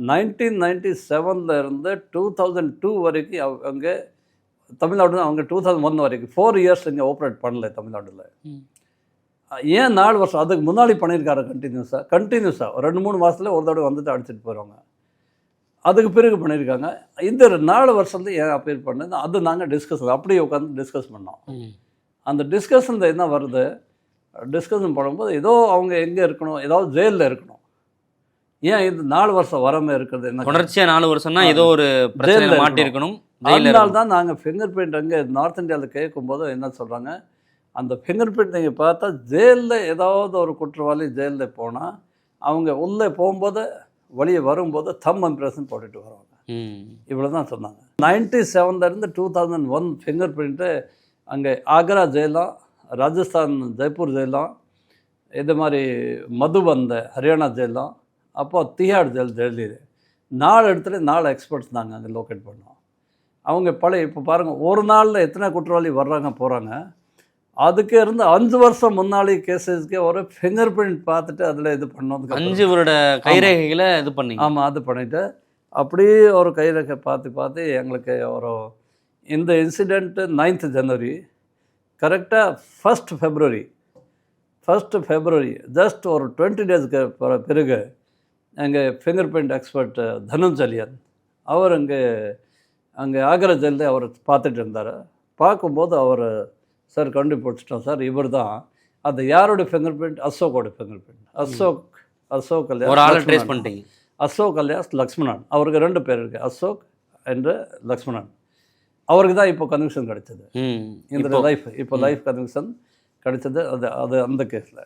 Nineteen ninety செவனில் இருந்து two thousand two வரைக்கும் அவ- அங்கே தமிழ்நாடு அவங்க டூ தௌசண்ட் ஒன் வரைக்கும் ஃபோர் இயர்ஸ் இங்கே ஆப்ரேட் பண்ணல தமிழ்நாட்டில். ஏன் நாலு வருஷம் அதுக்கு முன்னாடி பண்ணியிருக்காரு கண்டினியூஸாக கண்டினியூஸாக ரெண்டு மூணு மாதத்துல ஒரு தடவை வந்துட்டு அடிச்சிட்டு போயிடுவாங்க அதுக்கு பிறகு பண்ணியிருக்காங்க. இந்த நாலு வருஷத்துல ஏன் அப்பீல் பண்ணது அது நாங்கள் டிஸ்கஸ் அப்படியே உட்காந்து டிஸ்கஸ் பண்ணோம். அந்த டிஸ்கஷனில் என்ன வருது? டிஸ்கஷன் பண்ணும்போது ஏதோ அவங்க எங்கே இருக்கணும் ஏதாவது ஜெயிலில் இருக்கணும். ஏன் இது நாலு வருஷம் வராமல் இருக்கிறது என்ன? தொடர்ச்சியா நாலு வருஷம்னா ஏதோ ஒரு மாட்டியிருக்கணும். ஜெயில அதனால தான் நாங்கள் ஃபிங்கர் பிரிண்ட் அங்கே நார்த் இந்தியாவில் கேட்கும்போது என்ன சொல்கிறாங்க அந்த ஃபிங்கர் பிரிண்ட் நீங்கள் பார்த்தா ஜெயிலில் ஏதாவது ஒரு குற்றவாளி ஜெயிலில் போனால் அவங்க உள்ளே போகும்போது வெளியே வரும்போது தம் இம்ப்ரெஷன் போட்டுட்டு வருவாங்க. இவ்வளோ தான் சொன்னாங்க. நைன்டி செவன்லேருந்து two thousand one finger print அங்கே ஆக்ரா ஜெயிலாம் ராஜஸ்தான் ஜெய்ப்பூர் ஜெயிலாம் இது மாதிரி மதுபந்த ஹரியானா ஜெயிலாம் அப்போ திஹார் ஜெயில் டெல்லி நாலு இடத்துல நாலு எக்ஸ்பர்ட்ஸ் நாங்கள் அங்கே லோக்கேட் பண்ணோம். அவங்க பழைய இப்போ பாருங்கள் ஒரு நாளில் எத்தனை குற்றவாளி வர்றாங்க போகிறாங்க அதுக்கே இருந்து அஞ்சு வருஷம் முன்னாடி கேசஸ்க்கே ஒரு ஃபிங்கர் பிரிண்ட் பார்த்துட்டு அதில் இது பண்ணதுக்கு அஞ்சு வருட கைரேகைகளை இது பண்ணீங்க. ஆமாம் அது பண்ணிட்டு அப்படியே ஒரு கைரேகை பார்த்து பார்த்து எங்களுக்கு ஒரு இந்த இன்சிடெண்ட்டு நைன்த் ஜனவரி கரெக்டாக first February first February just ஒரு டுவெண்ட்டி டேஸ்க்கு பிறகு எங்கள் ஃபிங்கர் பிரிண்ட் எக்ஸ்பர்ட் தனுஞ்சலியன் அவர் அங்கே அங்கே ஆக்ரா ஜெயிலில் அவர் பார்த்துட்டு இருந்தார். பார்க்கும்போது அவர் சார் கண்டுபிடிச்சிட்டோம் சார் இவர் தான். அது யாரோட finger print அசோக்கோட finger print Ashok Ashok. Trace பண்ணிட்டீங்க. அசோக் அலியாஸ் லக்ஷ்மணன். அவருக்கு ரெண்டு பேர் இருக்குது அசோக் என்ற லக்ஷ்மணன். அவருக்கு தான் இப்போ கன்விக்ஷன் கிடைச்சது. இந்த லைஃப் இப்போ லைஃப் கன்விக்ஷன் கிடைச்சது அது அது அந்த கேஸில்